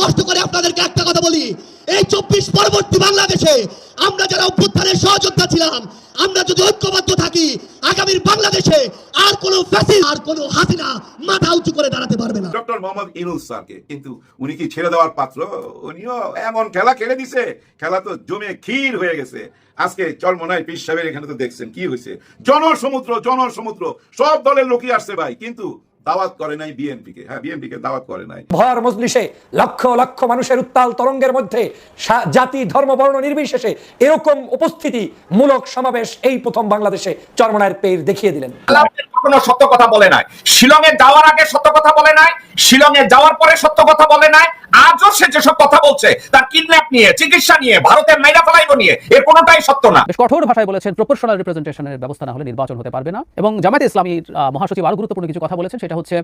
স্পষ্ট করে আপনাদেরকে একটা কথা বলি। এই চব্বিশ পরবর্তী বাংলাদেশে আমরা যারা অভ্যুত্থানের সহযোদ্ধা ছিলাম, আমরা যদি ঐক্যবদ্ধ থাকি, আগামীর বাংলাদেশে আর কোনো ফ্যাসিল আর কোনো হাসিনা মাথা উঁচু করে দাঁড়াতে পারবে না। ডক্টর মোহাম্মদ ইনুস স্যারকে, কিন্তু উনি কি ছেড়ে দেওয়ার পাত্র? উনিও এমন খেলা খেলে দিছে। খেলা তো জমে ক্ষীর হয়ে গেছে। আজকে চরমনায় পীর সাহেবের এখানে তো দেখছেন, কি হয়েছে? জনসমুদ্র জনসমুদ্র, সব দলের লোকই আসছে ভাই, কিন্তু দাওয়াত করে নাই বিএনপি কে হ্যাঁ বিএনপি কে দাওয়াত করে নাই। ভয়ার মজলিসে লক্ষ লক্ষ মানুষের উত্তাল তরঙ্গের মধ্যে জাতি ধর্ম বর্ণ নির্বিশেষে এরকম উপস্থিতি মূলক সমাবেশ এই প্রথম বাংলাদেশে চরমনায়ের পের দেখিয়ে দিলেন। কোনো সত্য কথা বলে নাই। শিলংয়ে যাওয়ার আগে সত্য কথা বলে নাই শিলংয়ে যাওয়ার পরে সত্য কথা বলে নাই আজও সে যেসব কথা বলছে তার কিডন্যাপ নিয়ে চিকিৎসা নিয়ে ভারতের মাইরা ফেলাইব নিয়ে এর কোনোটাই সত্য না। বেশ কঠোর ভাষায় বলেছেন প্রপোর্শনাল রিপ্রেজেন্টেশনের ব্যবস্থা না হলে নির্বাচন হতে পারবে না। এবং জামায়াতে ইসলামীর মহাসচিব আরও গুরুত্বপূর্ণ কিছু কথা বলেছেন সেটা হচ্ছে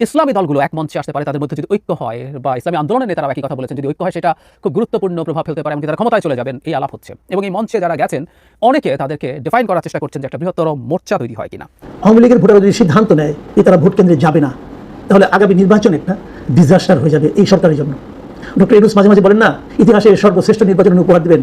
ইসলামী দলগুলো এক মঞ্চে আসতে পারে তাদের মধ্যে যদি ঐক্য হয় বা ইসলামী আন্দোলনের নেতারা একই কথা বলেছেন যদি ঐক্য হয় সেটা খুব গুরুত্বপূর্ণ প্রভাব ফেলতে পারে এমনকি তারা ক্ষমতায় চলে যাবেন এই আলাপ হচ্ছে। এবং এই মঞ্চে যারা গেছেন অনেকে তাদেরকে ডিফাইন করার চেষ্টা করছেন যে একটা বৃহত্তর মোর্চা তৈরি হয় কিনা। আওয়ামী লীগের ভোটাররা যদি সিদ্ধান্ত নেয় যে তারা ভোট কেন্দ্রে যাবে না তাহলে আগামী নির্বাচন একটা ডিজাস্টার হয়ে যাবে এই সরকারের জন্য। ডক্টর ইউনুস মাঝে মাঝে বলেন না ইতিহাসে সর্বশ্রেষ্ঠ নির্বাচন উপহার দেবেন।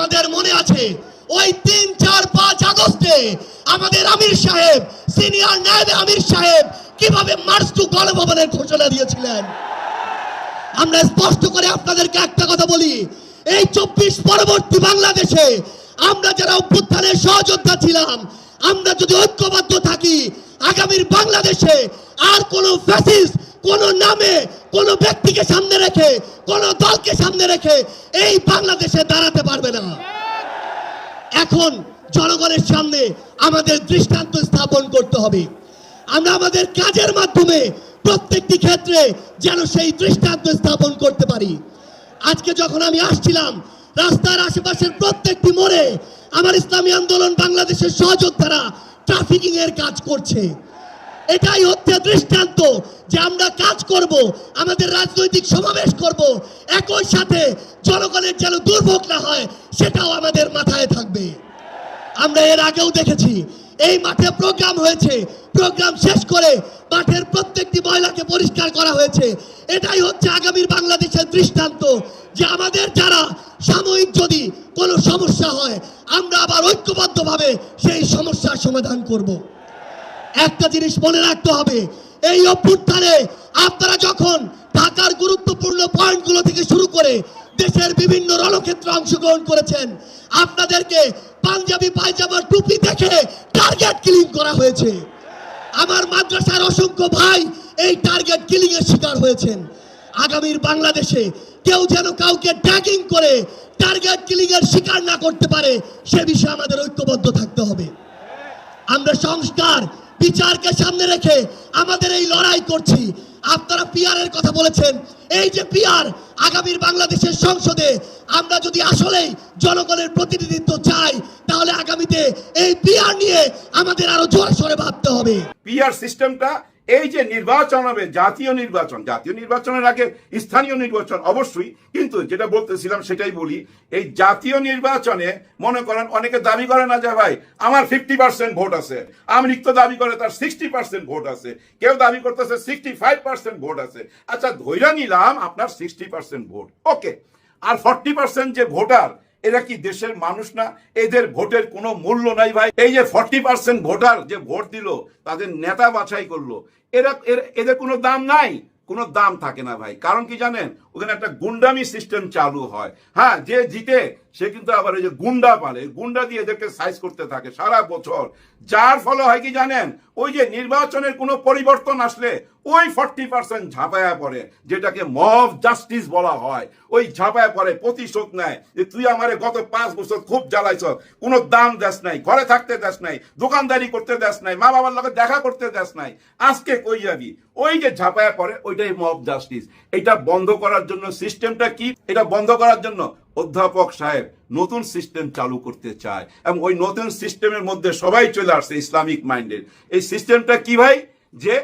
আছে। ওই তিন, চার, পাঁচ আগস্টে আমাদের আমির সাহেব, সিনিয়র নায়েব আমির সাহেব কীভাবে মার্চ টু গণভবনের ঘোষণা দিয়েছিলেন? আমরা স্পষ্ট করে আপনাদেরকে একটা কথা বলি। এই চব্বিশ পরবর্তী বাংলাদেশে আমরা যারা অভ্যুত্থানের সহযোদ্ধা ছিলাম, আমরা যদি ঐক্যবদ্ধ থাকি, আগামীর বাংলাদেশে আর কোনো ফ্যাসিস্ট কোন নামে কোন ব্যক্তিকে সামনে রেখে কোন দলকে সামনে রেখে এই বাংলাদেশে দাঁড়াতে পারবে না। এখন জনগণের সামনে আমাদের দৃষ্টান্ত স্থাপন করতে হবে। আমরা আমাদের কাজের মাধ্যমে প্রত্যেকটি ক্ষেত্রে যেন সেই দৃষ্টান্ত স্থাপন করতে পারি। আজকে যখন আমি আসছিলাম, রাস্তার আশেপাশের প্রত্যেকটি মোড়ে আমার ইসলামী আন্দোলন বাংলাদেশের সহযোদ্ধারা ট্রাফিকিং এর কাজ করছে। এটাই হচ্ছে দৃষ্টান্ত যে আমরা কাজ করব, আমাদের রাজনৈতিক সমাবেশ করব। একই সাথে জনগণের যেন দুর্ভোগ না হয়, সেটাও আমাদের মাথায় থাকবে। আমরা এর আগেও দেখেছি, এই মাঠে প্রোগ্রাম হয়েছে, প্রোগ্রাম শেষ করে মাঠের প্রত্যেকটি ময়লাকে পরিষ্কার করা হয়েছে। এটাই হচ্ছে আগামীর বাংলাদেশের দৃষ্টান্ত যে আমাদের যারা সাময়িক যদি কোনো সমস্যা হয়, আমরা আবার ঐক্যবদ্ধভাবে সেই সমস্যার সমাধান করব। একটা জিনিস মনে রাখতে হবে। এই অভ্যুত্থানে আপনারা যখন ঢাকার গুরুত্বপূর্ণ পয়েন্টগুলো থেকে শুরু করে দেশের বিভিন্ন রণক্ষেত্রে অংশগ্রহণ করেছেন, আপনাদেরকে পাঞ্জাবি পায়জামা টুপি দেখে টার্গেট কিলিং করা হয়েছে। আমার মাদ্রাসার অসংখ্য ভাই এই টার্গেট কিলিং এর শিকার হয়েছেন। আগামীর বাংলাদেশে কেউ যেন কাউকে ট্যাগিং করে টার্গেট কিলিং এর শিকার না করতে পারে, সে বিষয়ে আমাদের ঐক্যবদ্ধ থাকতে হবে। আমরা সংস্কার বিচারকে সামনে রেখে আমাদের এই লড়াই করছি। আপনারা পিয়ারের কথা বলেছেন। এই যে পিয়ার আগামীর বাংলাদেশের সংসদে আমরা যদি আসলেই জনগণের প্রতিনিধিত্ব চাই, তাহলে আগামীতে এই পিয়ার নিয়ে আমাদের আরও জোর সরে ভাবতে হবে। পিয়ার সিস্টেমটা এই যে নির্বাচন হবে, জাতীয় নির্বাচন, জাতীয় নির্বাচনের আগে স্থানীয় নির্বাচন অবশ্যই, কিন্তু যেটা বলতেছিলাম সেটাই বলি, এই জাতীয় নির্বাচনে মনে করেন অনেকে দাবি করে না যে, ভাই, আমার ফিফটি পার্সেন্ট ভোট আছে আমেরিক তো দাবি করে তার সিক্সটি পার্সেন্ট ভোট আছে, কেউ দাবি করতেছে সিক্সটি ফাইভ পার্সেন্ট ভোট আছে। আচ্ছা ধৈর্য নিলাম আপনার সিক্সটি পার্সেন্ট ভোট, ওকে। আর ফর্টি পার্সেন্ট যে ভোটার এরা কি দেশের মানুষ না? এদের ভোটের কোনো মূল্য নাই ভাই। এই যে ফর্টি পার্সেন্ট ভোটার যে ভোট দিল, তাদের নেতা বাছাই করল, এরা এদের কোনো দাম নাই। কোনো দাম থাকে না ভাই। কারণ কি জানেন? ওখানে একটা গুন্ডামি সিস্টেম চালু হয়। হ্যাঁ যে জিতে, সে কিন্তু আবার ওই যে গুন্ডা পালে। গুন্ডা দিয়ে এদেরকে সাইজ করতে থাকে সারা বছর। যার ফলে হয় কি জানেন? ওই যে নির্বাচনের কোনো পরিবর্তন আসলে ওই ফর্টি পার্সেন্ট ঝাঁপায়া পড়ে, যেটাকে মব জাস্টিস বলা হয়। ওই ঝাঁপায়া পড়ে, প্রতিশোধ নেয় যে তুই আমারে গত পাঁচ বছর খুব জ্বালাইছ, কোনো দাম দেশ নাই, ঘরে থাকতে দেশ নাই, দোকানদারি করতে দেশ নাই মা বাবার লগে দেখা করতে দেশ নাই। আজকে কই যাবি? ওই যে ঝাঁপায়া পড়ে, ওইটাই মব জাস্টিস এটা বন্ধ করার জন্য সিস্টেমটা কি? এটা বন্ধ করার জন্য অধ্যাপক সাহেব নতুন সিস্টেম চালু করতে চায় এবং ওই নতুন সিস্টেমের মধ্যে সবাই চলে আসছে ইসলামিক মাইন্ডের। এই সিস্টেমটা কি ভাই? যে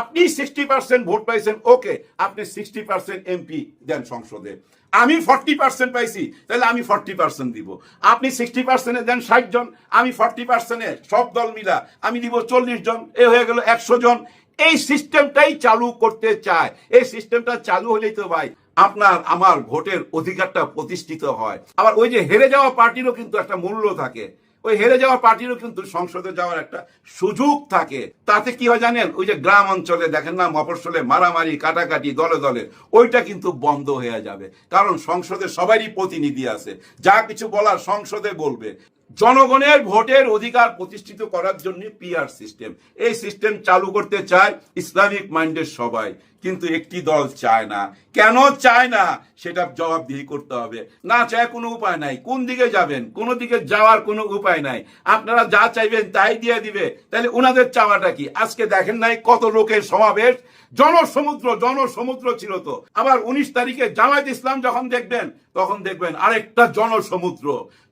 আপনি সিক্সটি পার্সেন্ট ভোট পাইছেন, ওকে, আপনি সিক্সটি পার্সেন্ট এমপি দেন সংসদে। আমি ফর্টি পার্সেন্ট পাইছি, তাহলে আমি ফর্টি পার্সেন্ট দিব। আপনি সিক্সটি পার্সেন্টে দেন ষাট জন, আমি ফর্টি পার্সেন্টে সব দল মিলা আমি দিব চল্লিশ জন, এ হয়ে গেল একশো জন। এই সিস্টেমটাই চালু করতে চায়। এই সিস্টেমটা চালু হলেই তো ভাই আপনার, আমার ভোটের অধিকারটা প্রতিষ্ঠিত হয়। আবার ওই যে হেরে যাওয়া পার্টিরও কিন্তু একটা মূল্য থাকে। ওই হেরে যাওয়া পার্টিরও কিন্তু সংসদে যাওয়ার একটা সুযোগ থাকে। তাতে কি হয় জানেন? ওই যে গ্রাম অঞ্চলে দেখেন না, মফস্বলে মারামারি, কাটাকাটি, দলে দলে, ওইটা কিন্তু বন্ধ হয়ে যাবে। কারণ সংসদে সবারই প্রতিনিধি আছে। যা কিছু বলার সংসদে বলবে। জনগণের ভোটের অধিকার প্রতিষ্ঠিত করার জন্য পিআর সিস্টেম এই সিস্টেম চালু করতে চায় ইসলামিক মাইন্ডের সবাই। কিন্তু একটি দল চায় না। কেন চায় না? সেটা জবাবদিহি করতে হবে। না চায় কোনো উপায় নাই। কোন দিকে যাবেন? কোন দিকে যাওয়ার কোনো উপায় নাই। আপনারা যা চাইবেন তাই দিয়ে দিবে। তাহলে ওনাদের চাওয়াটা কি? আজকে দেখেন নাই কত লোকের সমাবেশ। জনসমুদ্র জনসমুদ্র ছিল তো। আবার উনিশ তারিখে জামায়াত ইসলাম যখন দেখবেন, তখন দেখবেন আরেকটা জনসমুদ্র।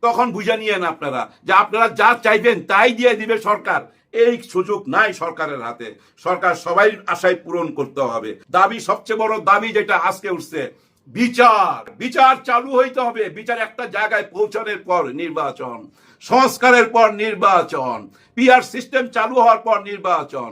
তখন বুঝে নিয়েন আপনারা যে আপনারা যা চাইবেন তাই দিয়ে দিবে সরকার। এই সুযোগ নাই সরকারের হাতে। সরকার সবাই আশায় পূরণ করতে হবে। দাবি সবচেয়ে বড় দাবি যেটা আজকে উঠছে, বিচার। বিচার চালু হইতে হবে। বিচার একটা জায়গায় পৌঁছানোর পর নির্বাচন, সংস্কারের পর নির্বাচন, পিআর সিস্টেম চালু হওয়ার পর নির্বাচন।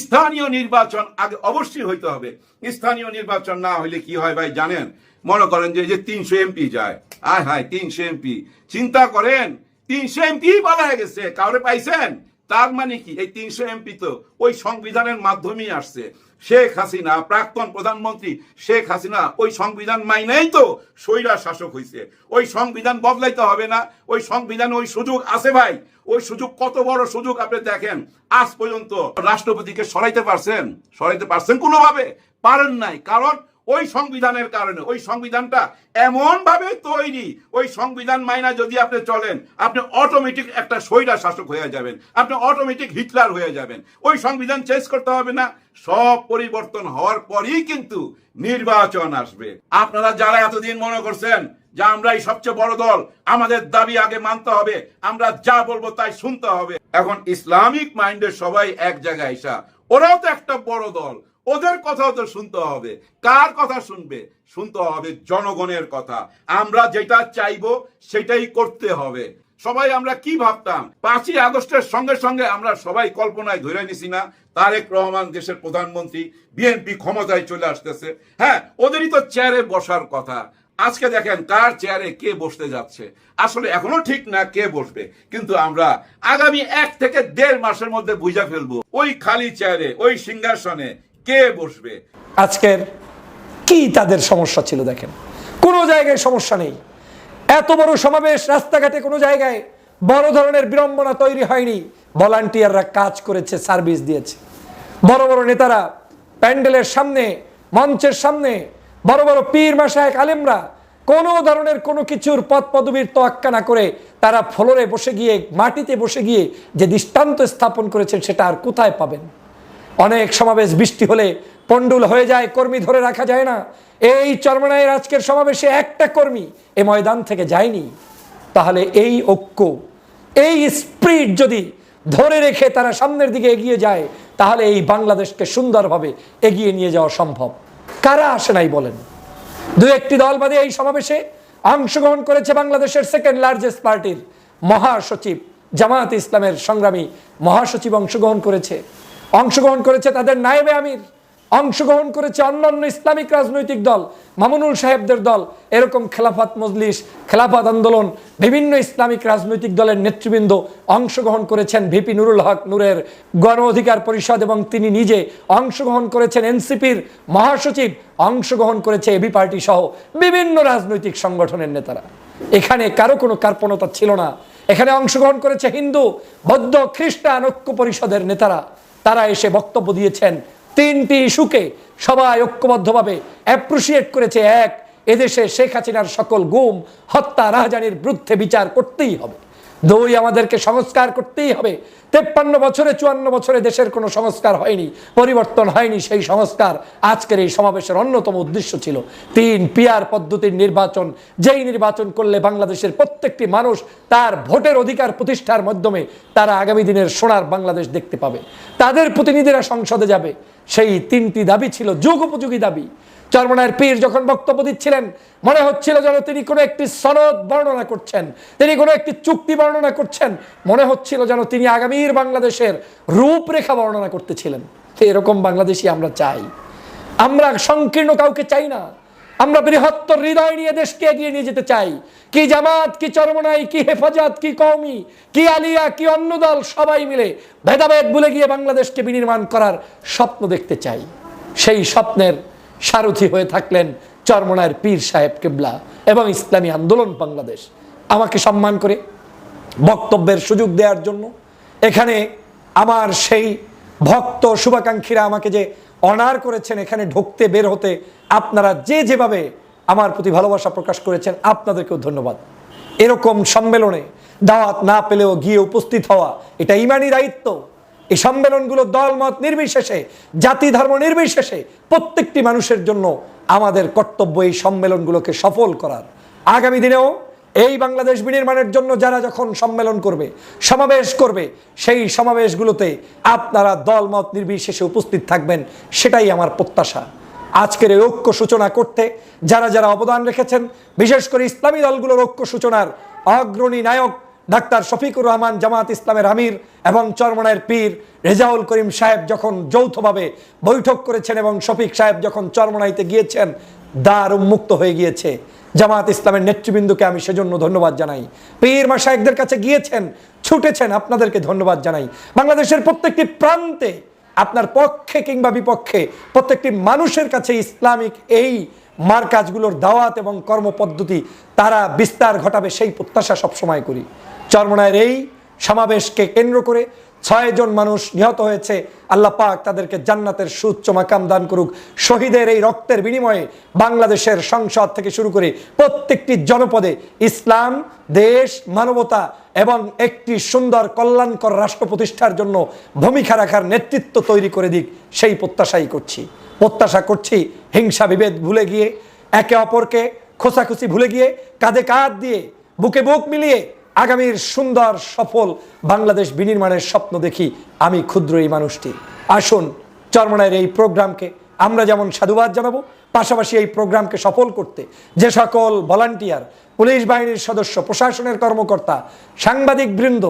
স্থানীয় নির্বাচন আগে অবশ্যই হইতে হবে। স্থানীয় নির্বাচন না হইলে কি হয় ভাই জানেন? মনে করেন যে যে তিনশো এমপি যায়। আয় হায়, তিনশো এমপি। চিন্তা করেন, তিনশো এমপি বলা হয়ে গেছে। কাউরে পাইছেন? তার মানে কি? এই তিনশো এমপি তো ওই সংবিধানের মাধ্যমেই আসছে। শেখ হাসিনা, প্রাক্তন প্রধানমন্ত্রী শেখ হাসিনা, ওই সংবিধান মাইনেই তো স্বৈরা শাসক হয়েছে ওই সংবিধান বদলাইতে হবে না। ওই সংবিধান ওই সুযোগ আছে ভাই। ওই সুযোগ কত বড় সুযোগ আপনি দেখেন। আজ পর্যন্ত রাষ্ট্রপতিকে সরাইতে পারছেন? সরাইতে পারছেন কোনোভাবে? পারেন নাই। কারণ ওই সংবিধানের কারণে, ওই সংবিধানটা এমন ভাবে তৈরি, ওই সংবিধান মাইনা যদি আপনি চলেন, আপনি অটোমেটিক একটা স্বৈরা শাসক হয়ে যাবেন, আপনি অটোমেটিক হিটলার হয়ে যাবেন। ওই সংবিধান চেঞ্জ করতে হবে না, সব পরিবর্তন হওয়ার পরই কিন্তু নির্বাচন আসবে। আপনারা যারা এতদিন মনে করছেন যে আমরাই সবচেয়ে বড় দল, আমাদের দাবি আগে মানতে হবে, আমরা যা বলব তাই শুনতে হবে। এখন ইসলামিক মাইন্ডের সবাই এক জায়গায় এসা, ওরাও তো একটা বড় দল ওদের কথাও তো শুনতে হবে। কার কথা শুনবে? শুনতে হবে জনগণের কথা। আমরা যেটা চাইব সেটাই করতে হবে। সবাই আমরা কি ভাবতাম? পাঁচই আগস্টের সঙ্গে সঙ্গে আমরা সবাই কল্পনায় ধরে নিছি না, তারেক রহমান দেশের প্রধানমন্ত্রী, বিএনপি ক্ষমতায় চলে আসতেছে। হ্যাঁ ওদেরই তো চেয়ারে বসার কথা। আজকে দেখেন কার চেয়ারে কে বসতে যাচ্ছে। আসলে এখনও ঠিক না কে বসবে, কিন্তু আমরা আগামী এক থেকে দেড় মাসের মধ্যে বুঝা ফেলব। ওই খালি চেয়ারে, ওই সিংহাসনে কে বসবে? আজকের কি তাদের সমস্যা ছিল দেখেন? কোনো জায়গায় সমস্যা নেই। এত বড় সমাবেশ রাস্তাঘাটে কোনো জায়গায় বড় ধরনের বিড়ম্বনা তৈরি হয়নি। ভলান্টিয়াররা কাজ করেছে, সার্ভিস দিয়েছে। বড় বড় নেতারা প্যান্ডেলের সামনে, মঞ্চের সামনে, বড় বড় পীর মাসায়ক আলেমরা কোনো ধরনের কোনো কিছুর পদ পদবীর তোয়াক্কা না করে তারা ফ্লোরে বসে গিয়ে, মাটিতে বসে গিয়ে যে দৃষ্টান্ত স্থাপন করেছেন সেটা আর কোথায় পাবেন? অনেক সমাবেশ, বৃষ্টি হলে পণ্ডুল হয়ে যায়, কর্মী ধরে রাখা যায় না। এই চরমনায়ের আজকের সমাবেশে একটা কর্মী এ ময়দান থেকে যায়নি। তাহলে এই ঐক্য, এই স্প্রিট যদি ধরে রেখে তারা সামনের দিকে এগিয়ে যায়, তাহলে এই বাংলাদেশকে সুন্দরভাবে এগিয়ে নিয়ে যাওয়া সম্ভব। কারা আসে নাই বলেন? দু একটি দল বাদে এই সমাবেশে অংশগ্রহণ করেছে বাংলাদেশের সেকেন্ড লার্জেস্ট পার্টির মহাসচিব জামায়াত ইসলামের সংগ্রামী মহাসচিব অংশগ্রহণ করেছে। অংশগ্রহণ করেছে তাদের নায়েবে আমির, অংশগ্রহণ করেছে অন্যান্য ইসলামিক রাজনৈতিক দল, মামুনুল সাহেবদের দল, এরকম খেলাফত মজলিস, খেলাফাত আন্দোলন, বিভিন্ন ইসলামিক রাজনৈতিক দলের নেতৃবৃন্দ অংশগ্রহণ করেছেন ভিপি নুরুল হক নূরের গণ অধিকার পরিষদ এবং তিনি নিজে অংশগ্রহণ করেছেন এনসিপির মহাসচিব, অংশগ্রহণ করেছে এবি পার্টি সহ বিভিন্ন রাজনৈতিক সংগঠনের নেতারা। এখানে কারও কোনো কার্পণতা ছিল না। এখানে অংশগ্রহণ করেছে হিন্দু, বৌদ্ধ, খ্রিস্টান ঐক্য পরিষদের নেতারা। তারা এসে বক্তব্য দিয়েছেন। তিনটি ইস্যুকে সবাই ঐক্যবদ্ধভাবে অ্যাপ্রিসিয়েট করেছে। এক, এদেশে শেখ হাসিনার সকল গুম, হত্যা, রাহাজানির বিরুদ্ধে বিচার করতেই হবে। দুই আমাদেরকে সংস্কার করতেই হবে। তেপ্পান্ন বছরে, চুয়ান্ন বছরে দেশের কোনো সংস্কার হয়নি, পরিবর্তন হয়নি সেই সংস্কার আজকের এই সমাবেশের অন্যতম উদ্দেশ্য ছিল। তিন পিয়ার পদ্ধতির নির্বাচন, যেই নির্বাচন করলে বাংলাদেশের প্রত্যেকটি মানুষ তার ভোটের অধিকার প্রতিষ্ঠার মাধ্যমে তারা আগামী দিনের সোনার বাংলাদেশ দেখতে পাবে। তাদের প্রতিনিধিরা সংসদে যাবে। সেই তিনটি দাবি ছিল যুগ উপযোগী দাবি। চরমনায়ের পীর যখন বক্তব্য দিচ্ছিলেন, মনে হচ্ছিল যেন তিনি কোনো একটি সনদ বর্ণনা করছেন, তিনি কোনো একটি চুক্তি বর্ণনা করছেন, মনে হচ্ছিল যেন তিনি আগামীর বাংলাদেশের রূপরেখা বর্ণনা করতেছিলেন। তো এরকম বাংলাদেশই আমরা চাই। আমরা সংকীর্ণ কাউকে চাই না। আমরা বৃহত্তর হৃদয় নিয়ে দেশকে এগিয়ে নিয়ে যেতে চাই। কি জামাত, কি চরমনাই, কি হেফাজত, কি কওমি, কি আলিয়া, কি অন্য দল, সবাই মিলে ভেদাভেদ ভুলে গিয়ে বাংলাদেশকে বিনির্মাণ করার স্বপ্ন দেখতে চাই। সেই স্বপ্নের সারথি হয়ে থাকলেন চরমনায়ের পীর সাহেব কেবলা এবং ইসলামী আন্দোলন বাংলাদেশ। আমাকে সম্মান করে বক্তব্যের সুযোগ দেওয়ার জন্য এখানে আমার সেই ভক্ত শুভাকাঙ্ক্ষীরা আমাকে যে অনার করেছেন, এখানে ঢুকতে বের হতে আপনারা যে যেভাবে আমার প্রতি ভালোবাসা প্রকাশ করেছেন, আপনাদেরকেও ধন্যবাদ। এরকম সম্মেলনে দাওয়াত না পেলেও গিয়ে উপস্থিত হওয়া, এটা ইমানি দায়িত্ব। এই সম্মেলনগুলো দলমত নির্বিশেষে, জাতি ধর্ম নির্বিশেষে প্রত্যেকটি মানুষের জন্য আমাদের কর্তব্য এই সম্মেলনগুলোকে সফল করার। আগামী দিনেও এই বাংলাদেশ বিনির্মাণের জন্য যারা যখন সম্মেলন করবে, সমাবেশ করবে, সেই সমাবেশগুলোতে আপনারা দলমত নির্বিশেষে উপস্থিত থাকবেন, সেটাই আমার প্রত্যাশা। আজকের এই ঐক্য সূচনা করতে যারা যারা অবদান রেখেছেন, বিশেষ করে ইসলামী দলগুলোর ঐক্য সূচনার অগ্রণী নায়ক ডাক্তার শফিকুর রহমান জামাত ইসলামের আমির এবং চরমনায়ের পীর রেজাউল করিম সাহেব যখন যৌথভাবে বৈঠক করেছেন এবং শফিক সাহেব যখন চরমনাইতে গিয়েছেন দ্বার উন্মুক্ত হয়ে গিয়েছে। জামাত ইসলামের নেতৃবৃন্দকে আমি সেজন্য ধন্যবাদ জানাই। পীর মাসায়েকদের কাছে গিয়েছেন, ছুটেছেন, আপনাদেরকে ধন্যবাদ জানাই। বাংলাদেশের প্রত্যেকটি প্রান্তে আপনার পক্ষে কিংবা বিপক্ষে প্রত্যেকটি মানুষের কাছে ইসলামিক এই মার কাজগুলোর দাওয়াত এবং কর্মপদ্ধতি তারা বিস্তার ঘটাবে, সেই প্রত্যাশা সবসময় করি। চরমনায়ের এই সমাবেশকে কেন্দ্র করে ছয়জন মানুষ নিহত হয়েছে। আল্লাহ পাক তাদেরকে জান্নাতের সুচ্চ মাকাম দান করুক। শহীদের এই রক্তের বিনিময়ে বাংলাদেশের সংসদ থেকে শুরু করে প্রত্যেকটি জনপদে ইসলাম, দেশ, মানবতা এবং একটি সুন্দর কল্যাণকর রাষ্ট্র প্রতিষ্ঠার জন্য ভূমিকা রাখার নেতৃত্ব তৈরি করে দিক, সেই প্রত্যাশাই করছি। প্রত্যাশা করছি হিংসা, বিভেদ ভুলে গিয়ে, একে অপরকে খোসাখুসি ভুলে গিয়ে, কাঁধে কাঁধ দিয়ে, বুকে বুক মিলিয়ে আগামীর সুন্দর, সফল বাংলাদেশ বিনির্মাণের স্বপ্ন দেখি আমি ক্ষুদ্র এই মানুষটি। আসুন চরমনায়ের এই প্রোগ্রামকে আমরা যেমন সাধুবাদ জানাব, পাশাপাশি এই প্রোগ্রামকে সফল করতে যে সকল ভলান্টিয়ার, পুলিশ বাহিনীর সদস্য, প্রশাসনের কর্মকর্তা, সাংবাদিক বৃন্দ,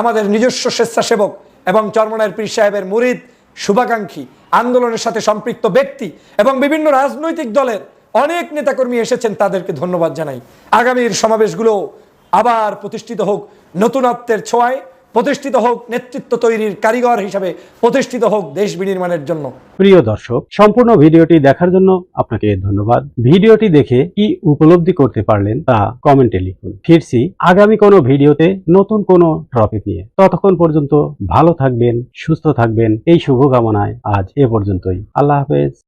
আমাদের নিজস্ব স্বেচ্ছাসেবক এবং চরমনায়ের পীর সাহেবের মুরিদ, শুভাকাঙ্ক্ষী, আন্দোলনের সাথে সম্পৃক্ত ব্যক্তি এবং বিভিন্ন রাজনৈতিক দলের অনেক নেতাকর্মী এসেছেন তাদেরকে ধন্যবাদ জানাই। আগামীর সমাবেশগুলো আবার প্রতিষ্ঠিত হোক নতুনত্বের ছোঁয়ায়, প্রতিষ্ঠিত হোক নেতৃত্ব তৈরির কারিগর হিসাবে প্রতিষ্ঠিত হোক দেশ বিনির্মাণের জন্য। প্রিয় দর্শক, সম্পূর্ণ ভিডিওটি দেখার জন্য আপনাকে ধন্যবাদ। ভিডিওটি দেখে কি উপলব্ধি করতে পারলেন তা কমেন্টে লিখুন। ফিরছি আগামী কোনো ভিডিওতে নতুন কোনো টপিক নিয়ে। ততক্ষণ পর্যন্ত ভালো থাকবেন, সুস্থ থাকবেন। এই শুভকামনায় আজ এ পর্যন্তই। আল্লাহ হাফেজ।